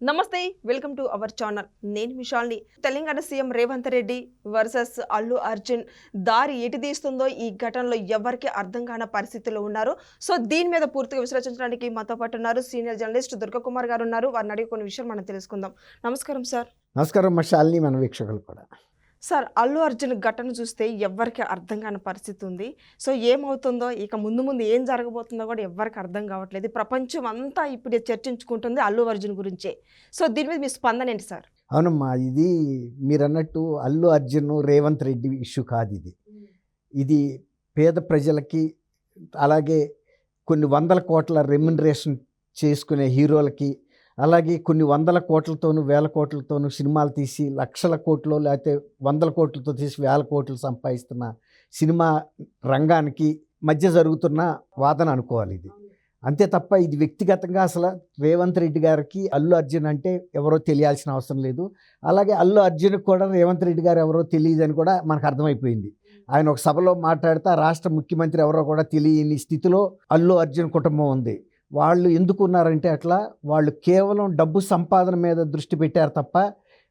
నమస్తే welcome to our channel. నేను మిషాల్ని. తెలంగాణ సీఎం రేవంత్ రెడ్డి వర్సెస్ అల్లు అర్జున్ దారి ఎటు తీస్తుందో ఈ ఘటనలో ఎవరికి అర్థం కాని పరిస్థితిలో ఉన్నారు. సో దీని మీద పూర్తిగా విశ్లేషించడానికి మాతో పాటు ఉన్నారు సీనియర్ జర్నలిస్ట్ దుర్గకుమార్ గారు ఉన్నారు. వారిని అడిగి కొన్ని విషయాలు మనం తెలుసుకుందాం. నమస్కారం సార్. నమస్కారం మా శాలిని మన వీక్షకులు కూడా. సార్ అల్లు అర్జున్ ఘటన చూస్తే ఎవ్వరికి అర్థం కాని పరిస్థితి ఉంది. సో ఏమవుతుందో ఇక ముందు ముందు ఏం జరగబోతుందో కూడా ఎవ్వరికి అర్థం కావట్లేదు. ప్రపంచం అంతా ఇప్పుడు చర్చించుకుంటుంది అల్లు అర్జున్ గురించే. సో దీని మీద మీ స్పందన ఏంటి సార్? అవునమ్మా ఇది మీరు అన్నట్టు అల్లు అర్జున్ రేవంత్ రెడ్డి ఇష్యూ కాదు ఇది. ఇది పేద ప్రజలకి అలాగే కొన్ని వందల కోట్ల రెమ్యునరేషన్ చేసుకునే హీరోలకి అలాగే కొన్ని వందల కోట్లతోనూ వేల కోట్లతోనూ సినిమాలు తీసి లక్షల కోట్లు లేకపోతే వందల కోట్లతో తీసి వేల కోట్లు సంపాదిస్తున్న సినిమా రంగానికి మధ్య జరుగుతున్న వాదన అనుకోవాలి ఇది. అంతే తప్ప ఇది వ్యక్తిగతంగా అసలు రేవంత్ రెడ్డి గారికి అల్లు అర్జున్ అంటే ఎవరో తెలియాల్సిన అవసరం లేదు. అలాగే అల్లు అర్జున్ కూడా రేవంత్ రెడ్డి గారు ఎవరో తెలియదని కూడా మనకు అర్థమైపోయింది. ఆయన ఒక సభలో మాట్లాడితే రాష్ట్ర ముఖ్యమంత్రి ఎవరో కూడా తెలియని స్థితిలో అల్లు అర్జున్ కుటుంబం ఉంది. వాళ్ళు ఎందుకు ఉన్నారంటే అట్లా వాళ్ళు కేవలం డబ్బు సంపాదన మీద దృష్టి పెట్టారు తప్ప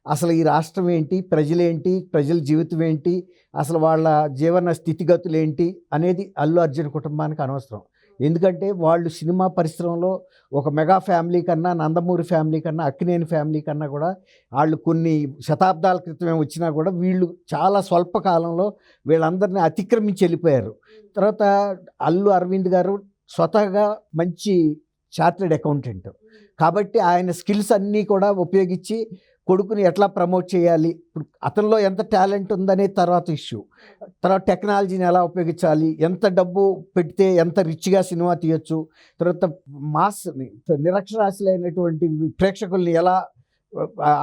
అసలు ఈ రాష్ట్రం ఏంటి ప్రజలేంటి ప్రజల జీవితం ఏంటి అసలు వాళ్ళ జీవన స్థితిగతులు ఏంటి అనేది అల్లు అర్జున్ కుటుంబానికి అనవసరం. ఎందుకంటే వాళ్ళు సినిమా పరిశ్రమలో ఒక మెగా ఫ్యామిలీ కన్నా నందమూరి ఫ్యామిలీ కన్నా అక్కినేని ఫ్యామిలీ కన్నా కూడా వాళ్ళు కొన్ని శతాబ్దాల క్రితమే వచ్చినా కూడా వీళ్ళు చాలా స్వల్ప కాలంలో వీళ్ళందరినీ అతిక్రమించి వెళ్ళిపోయారు. తర్వాత అల్లు అరవింద్ గారు స్వతహగా మంచి చార్టెడ్ అకౌంటెంట్. కాబట్టి ఆయన స్కిల్స్ అన్నీ కూడా ఉపయోగించి కొడుకుని ఎట్లా ప్రమోట్ చేయాలి ఇప్పుడు అతనిలో ఎంత టాలెంట్ ఉందనే తర్వాత ఇష్యూ. తర్వాత టెక్నాలజీని ఎలా ఉపయోగించాలి ఎంత డబ్బు పెడితే ఎంత రిచ్గా సినిమా తీయొచ్చు తర్వాత మాస్ని నిరక్షరాస్యులైనటువంటి ప్రేక్షకుల్ని ఎలా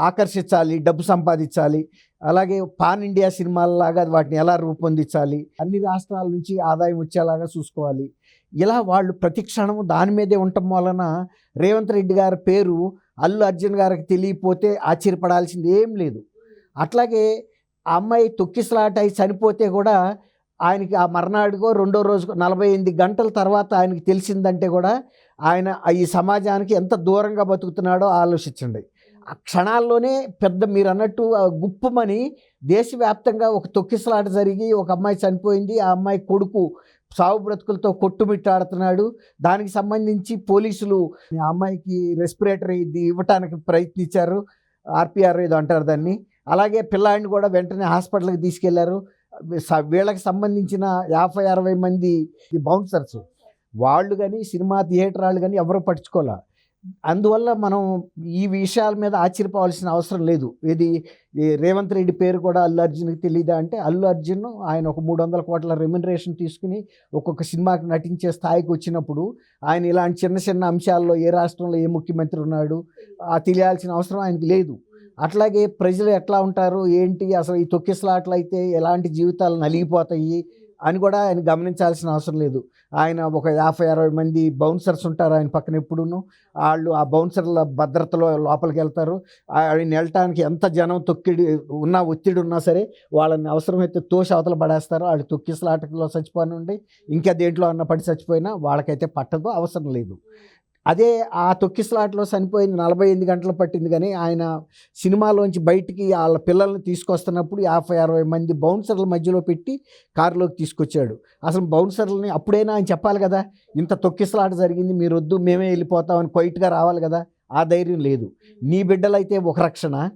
ఆకర్షించాలి డబ్బు సంపాదించాలి అలాగే పాన్ ఇండియా సినిమాలలాగా వాటిని ఎలా రూపొందించాలి అన్ని రాష్ట్రాల నుంచి ఆదాయం వచ్చేలాగా చూసుకోవాలి ఇలా వాళ్ళు ప్రతి క్షణం దాని మీదే ఉండటం వలన రేవంత్ రెడ్డి గారి పేరు అల్లు అర్జున్ గారికి తెలియపోతే ఆశ్చర్యపడాల్సింది ఏం లేదు. అట్లాగే ఆ అమ్మాయి తొక్కిసలాట అయి చనిపోతే కూడా ఆయనకి ఆ మర్నాడుకో రెండో రోజుకో నలభై ఎనిమిది గంటల తర్వాత ఆయనకి తెలిసిందంటే కూడా ఆయన ఈ సమాజానికి ఎంత దూరంగా బతుకుతున్నాడో ఆలోచించండి. ఆ క్షణాల్లోనే పెద్ద మీరు అన్నట్టు గుప్పమని దేశవ్యాప్తంగా ఒక తొక్కిసలాట జరిగి ఒక అమ్మాయి చనిపోయింది ఆ అమ్మాయి కొడుకు సావు బ్రతుకులతో కొట్టుమిట్టాడుతున్నాడు. దానికి సంబంధించి పోలీసులు ఆ అమ్మాయికి రెస్పిరేటర్ ఇది ఇవ్వటానికి ప్రయత్నించారు. ఆర్పిఆర్ ఏదో అంటారు దాన్ని. అలాగే పిల్లాడిని కూడా వెంటనే హాస్పిటల్కి తీసుకెళ్ళారు. వీళ్ళకి సంబంధించిన యాభై అరవై మంది బౌన్సర్స్ వాళ్ళు కానీ సినిమా థియేటర్ వాళ్ళు కానీ ఎవరు పట్టించుకోలే. అందువల్ల మనం ఈ విషయాల మీద ఆశ్చర్యపోవాల్సిన అవసరం లేదు. ఇది రేవంత్ రెడ్డి పేరు కూడా అల్లు అర్జున్కి తెలియదా అంటే అల్లు అర్జున్ ఆయన ఒక మూడు వందల కోట్ల రెమ్యునరేషన్ తీసుకుని ఒక్కొక్క సినిమాకి నటించే స్థాయికి వచ్చినప్పుడు ఆయన ఇలాంటి చిన్న చిన్న అంశాల్లో ఏ రాష్ట్రంలో ఏ ముఖ్యమంత్రి ఉన్నాడు ఆ తెలియాల్సిన అవసరం ఆయనకి లేదు. అట్లాగే ప్రజలు ఎట్లా ఉంటారు ఏంటి అసలు ఈ తొక్కిసలాట్లు అయితే ఎలాంటి జీవితాలు నలిగిపోతాయి అని కూడా ఆయన గమనించాల్సిన అవసరం లేదు. ఆయన ఒక యాభై అరవై మంది బౌన్సర్స్ ఉంటారు ఆయన పక్కన ఎప్పుడూను. వాళ్ళు ఆ బౌన్సర్ల భద్రతలో లోపలికి వెళ్తారు. ఆయన వెళ్ళటానికి ఎంత జనం తొక్కిడి ఉన్నా ఒత్తిడి ఉన్నా సరే వాళ్ళని అవసరమైతే తోసి అవతల పడేస్తారు. వాళ్ళు తొక్కిసలాటలో చచ్చిపోయినండి ఇంకా దేంట్లో అన్న పడి చచ్చిపోయినా వాళ్ళకైతే పట్టదు అవసరం లేదు. అదే ఆ తొక్కిసలాట్లో చనిపోయింది నలభై ఎనిమిది గంటలు పట్టింది కానీ ఆయన సినిమాలోంచి బయటికి వాళ్ళ పిల్లల్ని తీసుకొస్తున్నప్పుడు యాభై అరవై మంది బౌన్సర్ల మధ్యలో పెట్టి కారులోకి తీసుకొచ్చాడు. అసలు బౌన్సర్లని అప్పుడైనా ఆయన చెప్పాలి కదా. ఇంత తొక్కిసలాట జరిగింది మీరు వద్దు మేమే వెళ్ళిపోతామని క్వైట్గా రావాలి కదా. ఆ ధైర్యం లేదు. నీ బిడ్డలైతే ఒక రక్షణ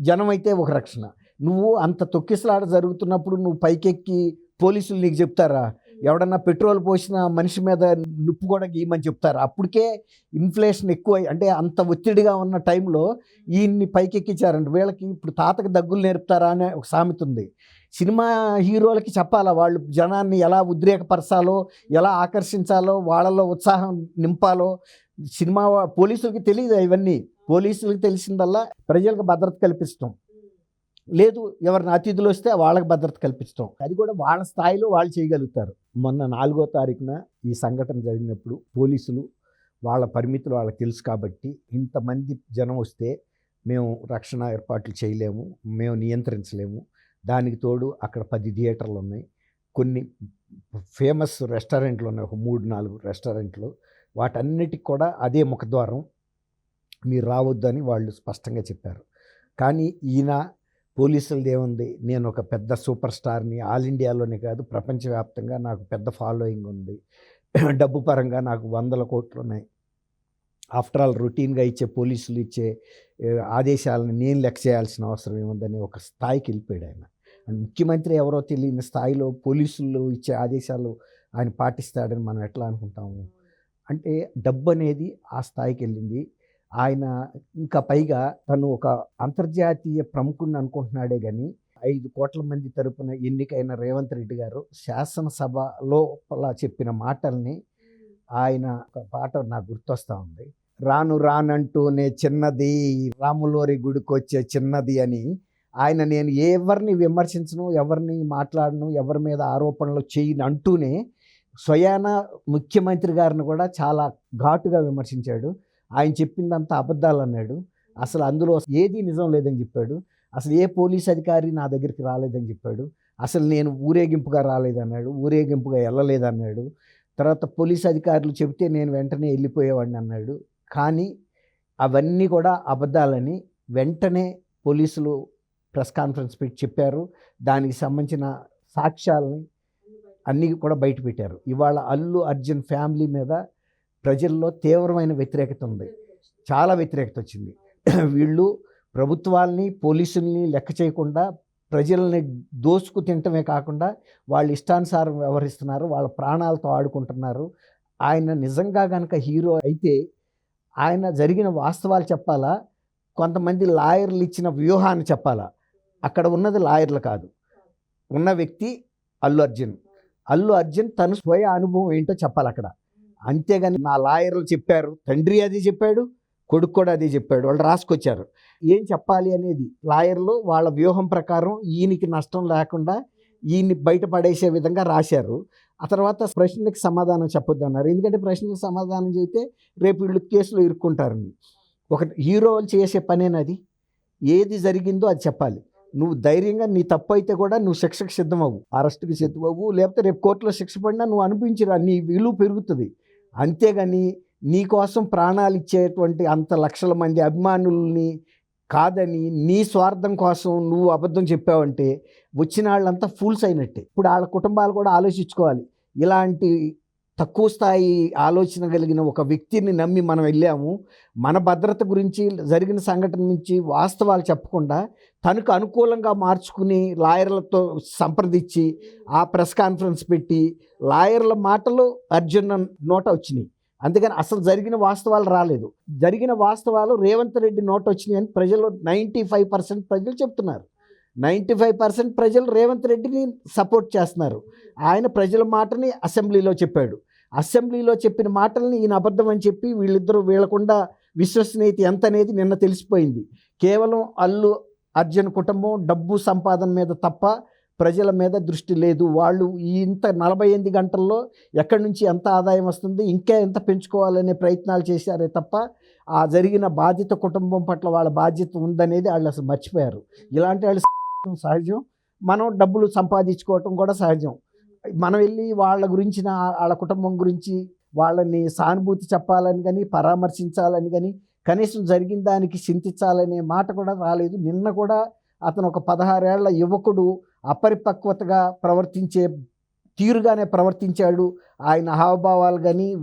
జనం అయితే ఒక రక్షణ. నువ్వు అంత తొక్కిసలాట జరుగుతున్నప్పుడు నువ్వు పైకెక్కి పోలీసులు నీకు చెప్తారా? ఎవడన్నా పెట్రోల్ పోసిన మనిషి మీద నిప్పు కూడా గీయమని చెప్తారు. అప్పటికే ఇన్ఫ్లేషన్ ఎక్కువ అంటే అంత ఒత్తిడిగా ఉన్న టైంలో ఈయన్ని పైకెక్కించారంట. వీళ్ళకి ఇప్పుడు తాతకి దగ్గులు నేర్పుతారా అనే ఒక సామెత ఉంది. సినిమా హీరోలకి చెప్పాలా వాళ్ళు జనాన్ని ఎలా ఉద్రేకపరచాలో ఎలా ఆకర్షించాలో వాళ్ళలో ఉత్సాహం నింపాలో? సినిమా పోలీసులకి తెలియదు ఇవన్నీ? పోలీసులకి తెలిసిందల్లా ప్రజలకు భద్రత కల్పిస్తాం. లేదు ఎవరిని అతిథులు వస్తే వాళ్ళకి భద్రత కల్పిస్తాం. అది కూడా వాళ్ళ స్థాయిలో వాళ్ళు చేయగలుగుతారు. మొన్న నాలుగో తారీఖున ఈ సంఘటన జరిగినప్పుడు పోలీసులు వాళ్ళ పరిమితులు వాళ్ళకి తెలుసు కాబట్టి ఇంతమంది జనం వస్తే మేము రక్షణ ఏర్పాట్లు చేయలేము మేము నియంత్రించలేము. దానికి తోడు అక్కడ పది థియేటర్లు ఉన్నాయి. కొన్ని ఫేమస్ రెస్టారెంట్లు ఉన్నాయి. ఒక మూడు నాలుగు రెస్టారెంట్లు. వాటన్నిటికి కూడా అదే ముఖద్వారం. మీరు రావద్దు అని వాళ్ళు స్పష్టంగా చెప్పారు. కానీ ఈయన పోలీసులది ఏముంది నేను ఒక పెద్ద సూపర్ స్టార్ని ఆల్ ఇండియాలోనే కాదు ప్రపంచవ్యాప్తంగా నాకు పెద్ద ఫాలోయింగ్ ఉంది. డబ్బు పరంగా నాకు వందల కోట్లు ఉన్నాయి ఆఫ్టర్ ఆల్ రొటీన్గా ఇచ్చే పోలీసులు ఇచ్చే ఆదేశాలను నేను లెక్క చేయాల్సిన అవసరం ఏముందని ఒక స్థాయికి వెళ్ళిపోయాడు ఆయన. అండ్ ముఖ్యమంత్రి ఎవరో తెలియని స్థాయిలో పోలీసులు ఇచ్చే ఆదేశాలు ఆయన పాటిస్తాడని మనం ఎట్లా అనుకుంటాము? అంటే డబ్బు అనేది ఆ స్థాయికి వెళ్ళింది. ఆయన ఇంకా పైగా తను ఒక అంతర్జాతీయ ప్రముఖుడిని అనుకుంటున్నాడే కానీ ఐదు కోట్ల మంది తరపున ఎన్నికైన రేవంత్ రెడ్డి గారు శాసనసభలో చెప్పిన మాటల్ని ఆయన ఒక పాట నాకు గుర్తొస్తా ఉంది. రాను రానంటూనే చిన్నది రాములోరి గుడికి వచ్చే చిన్నది అని ఆయన నేను ఎవరిని విమర్శించను ఎవరిని మాట్లాడను ఎవరి మీద ఆరోపణలు చేయను అంటూనే స్వయాన ముఖ్యమంత్రి గారిని కూడా చాలా ఘాటుగా విమర్శించాడు. ఆయన చెప్పిందంతా అబద్ధాలు అన్నాడు. అసలు అందులో ఏది నిజం లేదని చెప్పాడు. అసలు ఏ పోలీస్ అధికారి నా దగ్గరికి రాలేదని చెప్పాడు. అసలు నేను ఊరేగింపుగా రాలేదన్నాడు. ఊరేగింపుగా వెళ్ళలేదన్నాడు. తర్వాత పోలీస్ అధికారులు చెబితే నేను వెంటనే వెళ్ళిపోయేవాడిని అన్నాడు. కానీ అవన్నీ కూడా అబద్ధాలని వెంటనే పోలీసులు ప్రెస్ కాన్ఫరెన్స్ పెట్టి చెప్పారు. దానికి సంబంధించిన సాక్ష్యాలని అన్నీ కూడా బయట పెట్టారు. ఇవాళ అల్లు అర్జున్ ఫ్యామిలీ మీద ప్రజల్లో తీవ్రమైన వ్యతిరేకత ఉంది. చాలా వ్యతిరేకత వచ్చింది. వీళ్ళు ప్రభుత్వాల్ని పోలీసుల్ని లెక్క చేయకుండా ప్రజల్ని దోసుకు తినటమే కాకుండా వాళ్ళు ఇష్టానుసారం వ్యవహరిస్తున్నారు వాళ్ళ ప్రాణాలతో ఆడుకుంటున్నారు. ఆయన నిజంగా కనుక హీరో అయితే ఆయన జరిగిన వాస్తవాలు చెప్పాలా? కొంతమంది లాయర్లు ఇచ్చిన వ్యూహాన్ని చెప్పాలా? అక్కడ ఉన్నది లాయర్లు కాదు. ఉన్న వ్యక్తి అల్లు అర్జున్. అల్లు అర్జున్ తను స్వయ అనుభవం ఏంటో చెప్పాలి అక్కడ అంతేగాని నా లాయర్లు చెప్పారు తండ్రి అది చెప్పాడు కొడుకు కూడా అదే చెప్పాడు వాళ్ళు రాసుకొచ్చారు. ఏం చెప్పాలి అనేది? లాయర్లు వాళ్ళ వ్యూహం ప్రకారం ఈయనకి నష్టం లేకుండా ఈయన్ని బయటపడేసే విధంగా రాశారు. ఆ తర్వాత ప్రశ్నలకు సమాధానం చెప్పొద్దు అన్నారు ఎందుకంటే ప్రశ్నలకు సమాధానం చెబితే రేపు వీళ్ళు కేసులో ఇరుక్కుంటారని ఒక హీరో చేసే పనేనది ఏది జరిగిందో అది చెప్పాలి. నువ్వు ధైర్యంగా నీ తప్పు అయితే కూడా నువ్వు శిక్షకు సిద్ధమవు. అరెస్ట్కి సిద్ధమవు. లేకపోతే రేపు కోర్టులో శిక్ష పడినా నువ్వు అనిపించరా? నీ విలువ పెరుగుతుంది. అంతేగాని నీకోసం ప్రాణాలు ఇచ్చేటువంటి అంత లక్షల మంది అభిమానుల్ని కాదని నీ స్వార్థం కోసం నువ్వు అబద్ధం చెప్పావంటే వచ్చిన వాళ్ళంతా ఫూల్స్ అయినట్టే. ఇప్పుడు వాళ్ళ కుటుంబాలు కూడా ఆలోచించుకోవాలి. ఇలాంటి తక్కువ స్థాయి ఆలోచన కలిగిన ఒక వ్యక్తిని నమ్మి మనం వెళ్ళాము. మన భద్రత గురించి జరిగిన సంఘటన నుంచి వాస్తవాలు చెప్పకుండా తనకు అనుకూలంగా మార్చుకుని లాయర్లతో సంప్రదించి ఆ ప్రెస్ కాన్ఫరెన్స్ పెట్టి లాయర్ల మాటలు అర్జున్ నోట వచ్చినాయి. అందుకని అసలు జరిగిన వాస్తవాలు రాలేదు. జరిగిన వాస్తవాలు రేవంత్ రెడ్డి నోట వచ్చినాయి అని ప్రజలు నైంటీ ఫైవ్ పర్సెంట్ ప్రజలు చెప్తున్నారు. నైంటీ ఫైవ్ పర్సెంట్ ప్రజలు రేవంత్ రెడ్డిని సపోర్ట్ చేస్తున్నారు. ఆయన ప్రజల మాటని అసెంబ్లీలో చెప్పాడు. అసెంబ్లీలో చెప్పిన మాటల్ని ఈయన అబద్ధం అని చెప్పి వీళ్ళిద్దరూ వీళ్ళకుండా విశ్వసనీయత ఎంత అనేది నిన్న తెలిసిపోయింది. కేవలం అల్లు అర్జున్ కుటుంబం డబ్బు సంపాదన మీద తప్ప ప్రజల మీద దృష్టి లేదు. వాళ్ళు ఇంత నలభై ఎనిమిది గంటల్లో ఎక్కడి నుంచి ఎంత ఆదాయం వస్తుంది ఇంకా ఎంత పెంచుకోవాలనే ప్రయత్నాలు చేశారే తప్ప ఆ జరిగిన బాధ్యత కుటుంబం పట్ల వాళ్ళ బాధ్యత ఉందనేది వాళ్ళు అసలు మర్చిపోయారు. ఇలాంటి వాళ్ళు సహజం. మనం డబ్బులు సంపాదించుకోవటం కూడా సహజం. మనం వెళ్ళి వాళ్ళ గురించిన వాళ్ళ కుటుంబం గురించి వాళ్ళని సానుభూతి చెప్పాలని కానీ పరామర్శించాలని కానీ కనీసం జరిగిన దానికి చింతించాలనే మాట కూడా రాలేదు. నిన్న కూడా అతను ఒక పదహారేళ్ళ యువకుడు అపరిపక్వతగా ప్రవర్తించే తీరుగానే ప్రవర్తించాడు. ఆయన హావభావాలు కానీ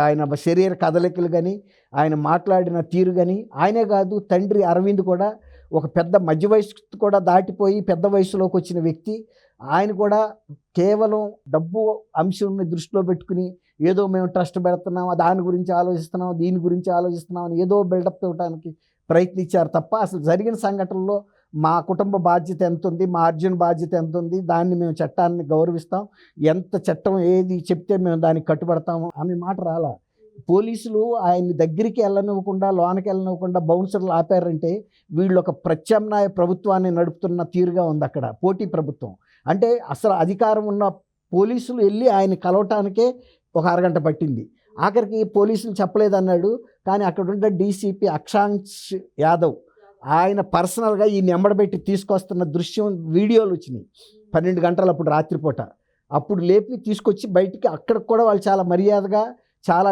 ఆయన శరీర కదలికలు కానీ ఆయన మాట్లాడిన తీరు కానీ ఆయనే కాదు తండ్రి అరవింద్ కూడా ఒక పెద్ద మధ్య వయసు కూడా దాటిపోయి పెద్ద వయసులోకి వచ్చిన వ్యక్తి ఆయన కూడా కేవలం డబ్బు అంశంని దృష్టిలో పెట్టుకుని ఏదో మేము ట్రస్ట్ పెడుతున్నాం దాని గురించి ఆలోచిస్తున్నాం దీని గురించి ఆలోచిస్తున్నాం అని ఏదో బిల్డప్ ఇవ్వడానికి ప్రయత్నించారు తప్ప అసలు జరిగిన సంఘటనలో మా కుటుంబ బాధ్యత ఎంత ఉంది మా అర్జున్ బాధ్యత ఎంత ఉంది దాన్ని మేము చట్టాన్ని గౌరవిస్తాం ఎంత చట్టం ఏది చెప్తే మేము దానికి కట్టుబడతాము అనే మాట రాలా. పోలీసులు ఆయన్ని దగ్గరికి వెళ్ళనివ్వకుండా లోనకి వెళ్ళనివ్వకుండా బౌన్సర్లు ఆపారంటే వీళ్ళు ఒక ప్రత్యామ్నాయ ప్రభుత్వాన్ని నడుపుతున్న తీరుగా ఉంది అక్కడ పోటీ ప్రభుత్వం. అంటే అసలు అధికారం ఉన్న పోలీసులు వెళ్ళి ఆయన కలవటానికే ఒక అరగంట పట్టింది. ఆఖరికి పోలీసులు చెప్పలేదన్నాడు కానీ అక్కడ ఉండే డీసీపీ అక్షాంశ్ యాదవ్ ఆయన పర్సనల్గా ఈ నెంబడబెట్టి తీసుకొస్తున్న దృశ్యం వీడియోలు వచ్చినాయి పన్నెండు గంటలు అప్పుడు రాత్రిపూట. అప్పుడు లేపి తీసుకొచ్చి బయటికి అక్కడ కూడా వాళ్ళు చాలా మర్యాదగా చాలా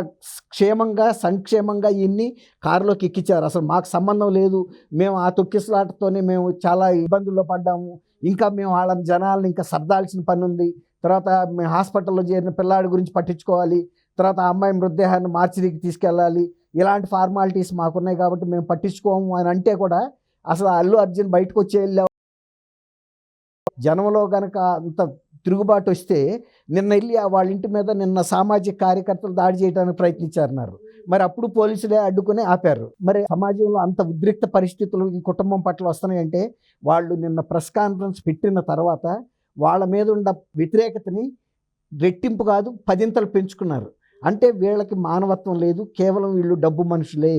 క్షేమంగా సంక్షేమంగా ఇన్ని కారులోకి ఎక్కించారు. అసలు మాకు సంబంధం లేదు. మేము ఆ తొక్కిసలాటతోనే మేము చాలా ఇబ్బందుల్లో పడ్డాము. ఇంకా మేము వాళ్ళ జనాలను ఇంకా సర్దాల్సిన పని ఉంది. తర్వాత మేము హాస్పిటల్లో చేరిన పిల్లాడి గురించి పట్టించుకోవాలి. తర్వాత ఆ అమ్మాయి మృతదేహాన్ని మార్చిరికి తీసుకెళ్ళాలి. ఇలాంటి ఫార్మాలిటీస్ మాకున్నాయి కాబట్టి మేము పట్టించుకోము అని అంటే కూడా అసలు అల్లు అర్జున్ బయటకు వచ్చి వెళ్ళావు జనంలో కనుక అంత తిరుగుబాటు వస్తే నిన్న వెళ్ళి ఆ వాళ్ళ ఇంటి మీద నిన్న సామాజిక కార్యకర్తలు దాడి చేయడానికి ప్రయత్నించారన్నారు. మరి అప్పుడు పోలీసులే అడ్డుకుని ఆపారు. మరి సమాజంలో అంత ఉద్రిక్త పరిస్థితులు ఈ కుటుంబం పట్ల వస్తున్నాయంటే వాళ్ళు నిన్న ప్రెస్ కాన్ఫరెన్స్ పెట్టిన తర్వాత వాళ్ళ మీద ఉన్న వ్యతిరేకతని రెట్టింపు కాదు పదింతలు పెంచుకున్నారు. అంటే వీళ్ళకి మానవత్వం లేదు కేవలం వీళ్ళు డబ్బు మనుషులే.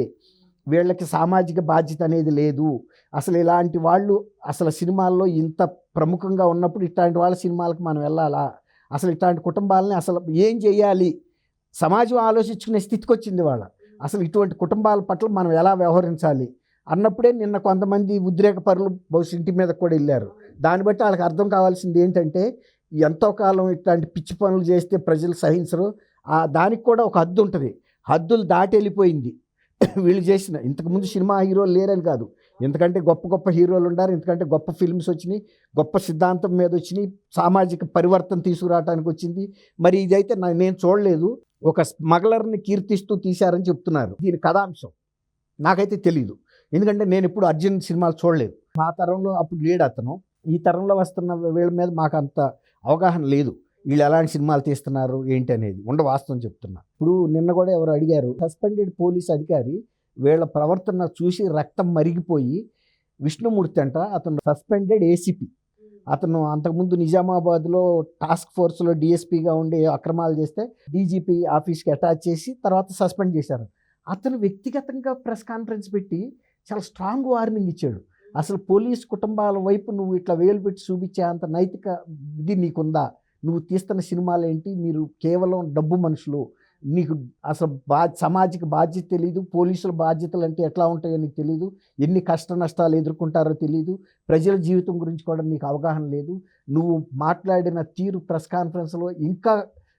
వీళ్ళకి సామాజిక బాధ్యత అనేది లేదు. అసలు ఇలాంటి వాళ్ళు అసలు సినిమాల్లో ఇంత ప్రముఖంగా ఉన్నప్పుడు ఇట్లాంటి వాళ్ళ సినిమాలకు మనం వెళ్ళాలా? అసలు ఇట్లాంటి కుటుంబాలని అసలు ఏం చేయాలి? సమాజం ఆలోచించుకునే స్థితికి వచ్చింది వాళ్ళ. అసలు ఇటువంటి కుటుంబాల పట్ల మనం ఎలా వ్యవహరించాలి? అన్నప్పుడే నిన్న కొంతమంది ఉద్రేకపరులు బహుశా ఇంటి మీద కూడా వెళ్ళారు. దాన్ని బట్టి వాళ్ళకి అర్థం కావాల్సింది ఏంటంటే ఎంతో కాలం ఇట్లాంటి పిచ్చి పనులు చేస్తే ప్రజలు సహించరు. ఆ దానికి కూడా ఒక హద్దు ఉంటుంది. హద్దులు దాటి వెళ్ళిపోయింది వీళ్ళు చేసిన ఇంతకుముందు సినిమా హీరోలు లేరని కాదు. ఎందుకంటే గొప్ప గొప్ప హీరోలు ఉన్నారు ఎందుకంటే గొప్ప ఫిల్మ్స్ వచ్చినాయి గొప్ప సిద్ధాంతం మీద వచ్చినాయి సామాజిక పరివర్తన తీసుకురావడానికి వచ్చింది. మరి ఇదైతే నా- నేను చూడలేదు. ఒక స్మగ్లర్ని కీర్తిస్తూ తీశారని చెప్తున్నారు. దీని కథాంశం నాకైతే తెలియదు ఎందుకంటే నేను ఇప్పుడు అర్జున్ సినిమాలు చూడలేదు. మా తరంలో అప్పుడు లేడు అతను. ఈ తరంలో వస్తున్న వీళ్ళ మీద మాకు అంత అవగాహన లేదు. వీళ్ళు ఎలాంటి సినిమాలు తీస్తున్నారు ఏంటి అనేది. ఉండ వాస్తవం చెప్తున్నా. ఇప్పుడు నిన్న కూడా ఎవరు అడిగారు సస్పెండెడ్ పోలీస్ అధికారి వీళ్ళ ప్రవర్తన చూసి రక్తం మరిగిపోయి విష్ణుమూర్తి అంట అతను సస్పెండెడ్ ఏసీపీ. అతను అంతకుముందు నిజామాబాద్లో టాస్క్ ఫోర్స్లో డిఎస్పీగా ఉండి అక్రమాలు చేస్తే డీజీపీ ఆఫీస్కి అటాచ్ చేసి తర్వాత సస్పెండ్ చేశారు. అతను వ్యక్తిగతంగా ప్రెస్ కాన్ఫరెన్స్ పెట్టి చాలా స్ట్రాంగ్ వార్నింగ్ ఇచ్చాడు. అసలు పోలీస్ కుటుంబాల వైపు నువ్వు ఇట్లా వేలు పెట్టి చూపించే అంత నైతిక ఇది నీకుందా? నువ్వు తీస్తున్న సినిమాలు ఏంటి మీరు కేవలం డబ్బు మనుషులు నీకు అసలు బా సమాజకి బాధ్యత తెలియదు పోలీసుల బాధ్యతలు అంటే ఎట్లా ఉంటాయో నీకు తెలియదు ఎన్ని కష్ట నష్టాలు ఎదుర్కొంటారో తెలియదు ప్రజల జీవితం గురించి కూడా నీకు అవగాహన లేదు నువ్వు మాట్లాడిన తీరు ప్రెస్ కాన్ఫరెన్స్లో ఇంకా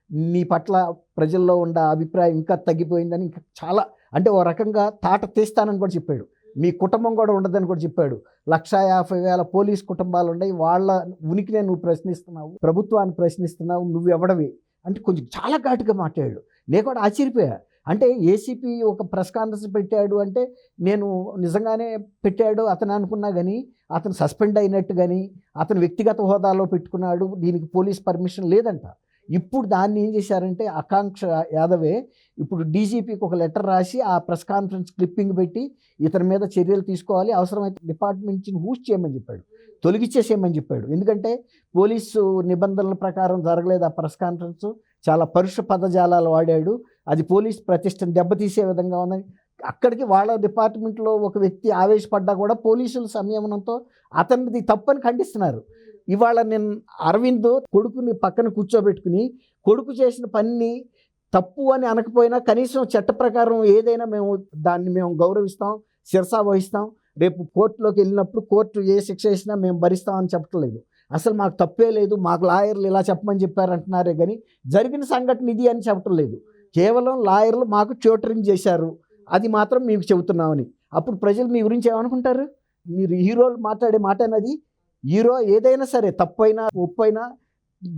నీ పట్ల ప్రజల్లో ఉన్న అభిప్రాయం ఇంకా తగ్గిపోయిందని ఇంకా చాలా అంటే ఓ రకంగా తాట తీస్తానని కూడా చెప్పాడు. మీ కుటుంబం కూడా ఉండదని కూడా చెప్పాడు. లక్ష యాభై వేల పోలీస్ కుటుంబాలు ఉన్నాయి వాళ్ళ ఉనికినే నువ్వు ప్రశ్నిస్తున్నావు ప్రభుత్వాన్ని ప్రశ్నిస్తున్నావు నువ్వు ఎవడవి? అంటే కొంచెం చాలా ఘాటుగా మాట్లాడాడు. నేను కూడా ఆశ్చర్యపోయా. అంటే ఏసీపీ ఒక ప్రెస్ కాన్ఫరెన్స్ పెట్టాడు అంటే నేను నిజంగానే పెట్టాడు అతను అనుకున్నా కానీ అతను సస్పెండ్ అయినట్టు కానీ అతను వ్యక్తిగత హోదాలో పెట్టుకున్నాడు దీనికి పోలీస్ పర్మిషన్ లేదంట. ఇప్పుడు దాన్ని ఏం చేశారంటే ఆకాంక్ష యాదవే ఇప్పుడు డీజీపీకి ఒక లెటర్ రాసి ఆ ప్రెస్ కాన్ఫరెన్స్ క్లిప్పింగ్ పెట్టి ఇతని మీద చర్యలు తీసుకోవాలి అవసరమైతే నుంచి హూస్ చేయమని చెప్పాడు. తొలగిచ్చేసేయమని చెప్పాడు. ఎందుకంటే పోలీసు నిబంధనల ప్రకారం జరగలేదు ఆ ప్రెస్ కాన్ఫరెన్స్. చాలా పరుష పదజాలాలు వాడాడు. అది పోలీస్ ప్రతిష్టను దెబ్బతీసే విధంగా ఉందని. అక్కడికి వాళ్ళ డిపార్ట్మెంట్లో ఒక వ్యక్తి ఆవేశపడ్డా కూడా పోలీసుల సంయమనంతో అతనిది తప్పని ఖండిస్తున్నారు. ఇవాళ నేను అరవింద్ కొడుకుని పక్కన కూర్చోబెట్టుకుని కొడుకు చేసిన పనిని తప్పు అని అనకపోయినా కనీసం చట్ట ప్రకారం ఏదైనా మేము దాన్ని మేము గౌరవిస్తాం శిరసా వహిస్తాం. రేపు కోర్టులోకి వెళ్ళినప్పుడు కోర్టు ఏ శిక్ష వేసినా మేము భరిస్తామని చెప్పట్లేదు. అసలు మాకు తప్పే లేదు మాకు లాయర్లు ఇలా చెప్పమని చెప్పారు అంటున్నారే కానీ జరిగిన సంఘటన ఇది అని చెప్పటం లేదు. కేవలం లాయర్లు మాకు ట్యూటరింగ్ చేశారు. అది మాత్రం మీకు చెబుతున్నామని. అప్పుడు ప్రజలు మీ గురించి ఏమనుకుంటారు? మీరు హీరోలు మాట్లాడే మాట అనేది హీరో ఏదైనా సరే తప్పైనా ఒప్పైనా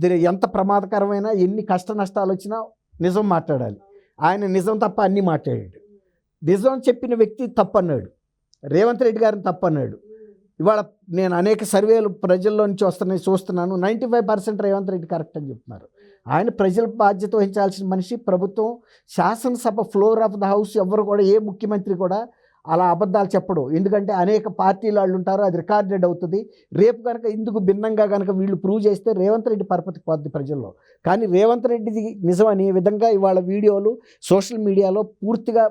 ఎంత ప్రమాదకరమైన ఎన్ని కష్ట నష్టాలు వచ్చినా నిజం మాట్లాడాలి. ఆయన నిజం తప్ప అన్నీ మాట్లాడాడు. నిజం చెప్పిన వ్యక్తి తప్పన్నాడు. రేవంత్ రెడ్డి గారిని తప్పన్నాడు. ఇవాళ నేను అనేక సర్వేలు ప్రజల్లో నుంచి వస్తున్నాయి చూస్తున్నాను. Ninety five percent Revanth Reddy correct అని చెప్తున్నారు. ఆయన ప్రజల బాధ్యత వహించాల్సిన మనిషి ప్రభుత్వం శాసనసభ ఫ్లోర్ ఆఫ్ ద హౌస్ ఎవరు కూడా ఏ ముఖ్యమంత్రి కూడా అలా అబద్ధాలు చెప్పడు. ఎందుకంటే అనేక పార్టీలు వాళ్ళు ఉంటారు అది రికార్డెడ్ అవుతుంది. రేపు కనుక ఇందుకు భిన్నంగా కనుక వీళ్ళు ప్రూవ్ చేస్తే రేవంత్ రెడ్డి పరపతి పోద్ది ప్రజల్లో. కానీ రేవంత్ రెడ్డిది నిజమని విధంగా ఇవాళ వీడియోలు సోషల్ మీడియాలో పూర్తిగా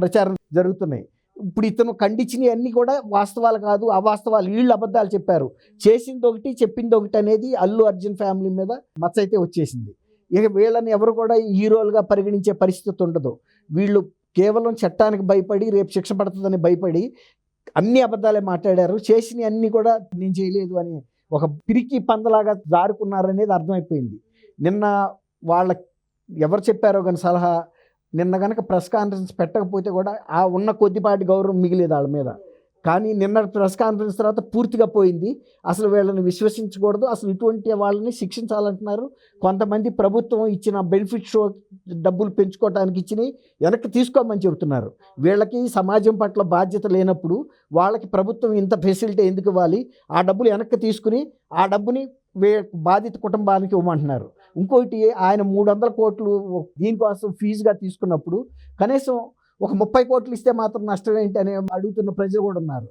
ప్రచారం జరుగుతున్నాయి. ఇప్పుడు ఇతను ఖండించినవి అన్నీ కూడా వాస్తవాలు కాదు అవాస్తవాలు వీళ్ళు అబద్ధాలు చెప్పారు. చేసింది ఒకటి చెప్పింది ఒకటి అనేది అల్లు అర్జున్ ఫ్యామిలీ మీద మచ్చ అయితే వచ్చేసింది. ఇక వీళ్ళని ఎవరు కూడా హీరోలుగా పరిగణించే పరిస్థితి ఉండదు. వీళ్ళు కేవలం చట్టానికి భయపడి రేపు శిక్ష పడుతుందని భయపడి అన్ని అబద్ధాలే మాట్లాడారు. చేసిన అన్ని కూడా నేను చేయలేదు అని ఒక పిరికి పందలాగా దారుకున్నారనేది అర్థమైపోయింది. నిన్న వాళ్ళ ఎవరు చెప్పారో కానీ సలహా నిన్న కనుక ప్రెస్ కాన్ఫరెన్స్ పెట్టకపోతే కూడా ఆ ఉన్న కొద్దిపాటి గౌరవం మిగిలేదు వాళ్ళ మీద. కానీ నిన్న ప్రెస్ కాన్ఫరెన్స్ తర్వాత పూర్తిగా పోయింది. అసలు వీళ్ళని విశ్వసించకూడదు. అసలు ఇటువంటి వాళ్ళని శిక్షించాలంటున్నారు. కొంతమంది ప్రభుత్వం ఇచ్చిన బెనిఫిట్ షో డబ్బులు పెంచుకోవడానికి ఇచ్చినవి వెనక్కి తీసుకోమని చెబుతున్నారు. వీళ్ళకి సమాజం పట్ల బాధ్యత లేనప్పుడు వాళ్ళకి ప్రభుత్వం ఇంత ఫెసిలిటీ ఎందుకు ఇవ్వాలి? ఆ డబ్బులు వెనక్కి తీసుకుని ఆ డబ్బుని బాధిత కుటుంబానికి ఇవ్వమంటున్నారు. ఇంకోటి ఆయన మూడు వందల కోట్లు దీనికోసం ఫీజుగా తీసుకున్నప్పుడు కనీసం ఒక ముప్పై కోట్లు ఇస్తే మాత్రం నష్టం ఏంటి అని అడుగుతున్న ప్రజలు కూడా ఉన్నారు.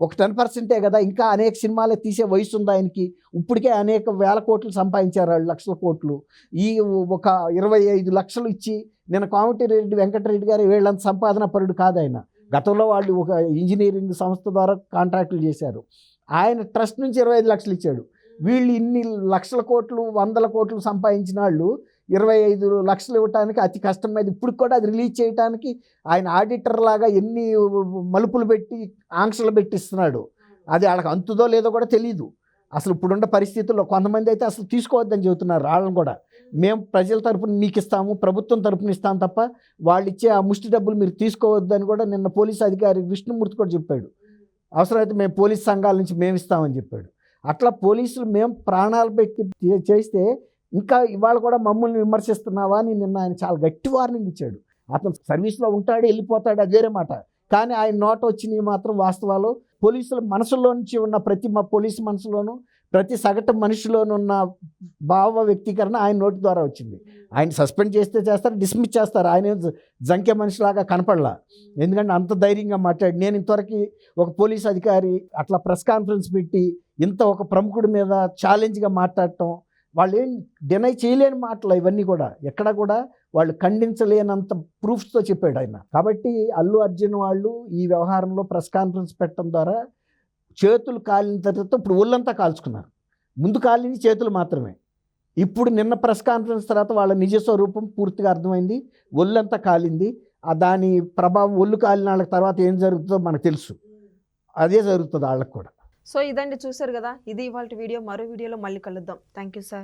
ఒక టెన్ పర్సెంటే కదా ఇంకా అనేక సినిమాలే తీసే వయసు ఉంది ఆయనకి. ఇప్పటికే అనేక వేల కోట్లు సంపాదించారు వాళ్ళు లక్షల కోట్లు. ఈ ఒక ఇరవై ఐదు లక్షలు ఇచ్చి నేను కోమటిరెడ్డి వెంకటరెడ్డి గారు వీళ్ళంత సంపాదన పరుడు కాదు ఆయన. గతంలో వాళ్ళు ఒక ఇంజనీరింగ్ సంస్థ ద్వారా కాంట్రాక్టులు చేశారు. ఆయన ట్రస్ట్ నుంచి ఇరవై ఐదు లక్షలు ఇచ్చాడు. వీళ్ళు ఇన్ని లక్షల కోట్లు వందల కోట్లు సంపాదించిన వాళ్ళు ఇరవై ఐదు లక్షలు ఇవ్వటానికి అతి కష్టం మీద ఇప్పుడు కూడా అది రిలీజ్ చేయడానికి ఆయన ఆడిటర్ లాగా ఎన్ని మలుపులు పెట్టి ఆంక్షలు పెట్టిస్తున్నాడు. అది వాళ్ళకి అంతుదో లేదో కూడా తెలియదు అసలు ఇప్పుడున్న పరిస్థితుల్లో కొంతమంది అయితే అసలు తీసుకోవద్దని చెబుతున్నారు వాళ్ళని కూడా. మేము ప్రజల తరపున మీకు ఇస్తాము ప్రభుత్వం తరపున ఇస్తాం తప్ప వాళ్ళు ఇచ్చే ఆ ముష్టి డబ్బులు మీరు తీసుకోవద్దని కూడా నిన్న పోలీస్ అధికారి విష్ణుమూర్తి కూడా చెప్పాడు. అవసరమైతే మేము పోలీస్ సంఘాల నుంచి మేము ఇస్తామని చెప్పాడు. అట్లా పోలీసులు మేము ప్రాణాలు పెట్టి చేస్తే ఇంకా ఇవాళ కూడా మమ్మల్ని విమర్శిస్తున్నావా అని నిన్న ఆయన చాలా గట్టి వార్నింగ్ ఇచ్చాడు. అతను సర్వీస్లో ఉంటాడు వెళ్ళిపోతాడు అది వేరే మాట. కానీ ఆయన నోట వచ్చినవి మాత్రం వాస్తవాలు. పోలీసుల మనసులో నుంచి ఉన్న ప్రతి మా పోలీసు మనసులోనూ ప్రతి సగటు మనిషిలోనూ ఉన్న భావ వ్యక్తీకరణ ఆయన నోటి ద్వారా వచ్చింది. ఆయన సస్పెండ్ చేస్తే చేస్తారు డిస్మిస్ చేస్తారు. ఆయన ఏం జంకే మనిషిలాగా కనపడలా. ఎందుకంటే అంత ధైర్యంగా మాట్లాడి నేను ఇంతవరకు ఒక పోలీస్ అధికారి అట్లా ప్రెస్ కాన్ఫరెన్స్ పెట్టి ఇంత ఒక ప్రముఖుడి మీద ఛాలెంజ్గా మాట్లాడటం వాళ్ళు ఏం డినై చేయలేని మాటలు ఇవన్నీ కూడా. ఎక్కడ కూడా వాళ్ళు ఖండించలేనంత ప్రూఫ్స్తో చెప్పాడు ఆయన. కాబట్టి అల్లు అర్జున్ వాళ్ళు ఈ వ్యవహారంలో ప్రెస్ కాన్ఫరెన్స్ పెట్టడం ద్వారా చేతులు కాలిన తర్వాత ఇప్పుడు ఒళ్ళంతా కాల్చుకున్నారు. ముందు కాలిని చేతులు మాత్రమే. ఇప్పుడు నిన్న ప్రెస్ కాన్ఫరెన్స్ తర్వాత వాళ్ళ నిజ స్వరూపం పూర్తిగా అర్థమైంది. ఒళ్ళంతా కాలింది. ఆ దాని ప్రభావం ఒళ్ళు కాలిన వాళ్ళకి తర్వాత ఏం జరుగుతుందో మనకు తెలుసు. అదే జరుగుతుంది వాళ్ళకి కూడా. సో ఇదండి చూసారు కదా ఇది ఇవాళ వీడియో మరో వీడియోలో మళ్ళీ కలుద్దాం. Thank you sir.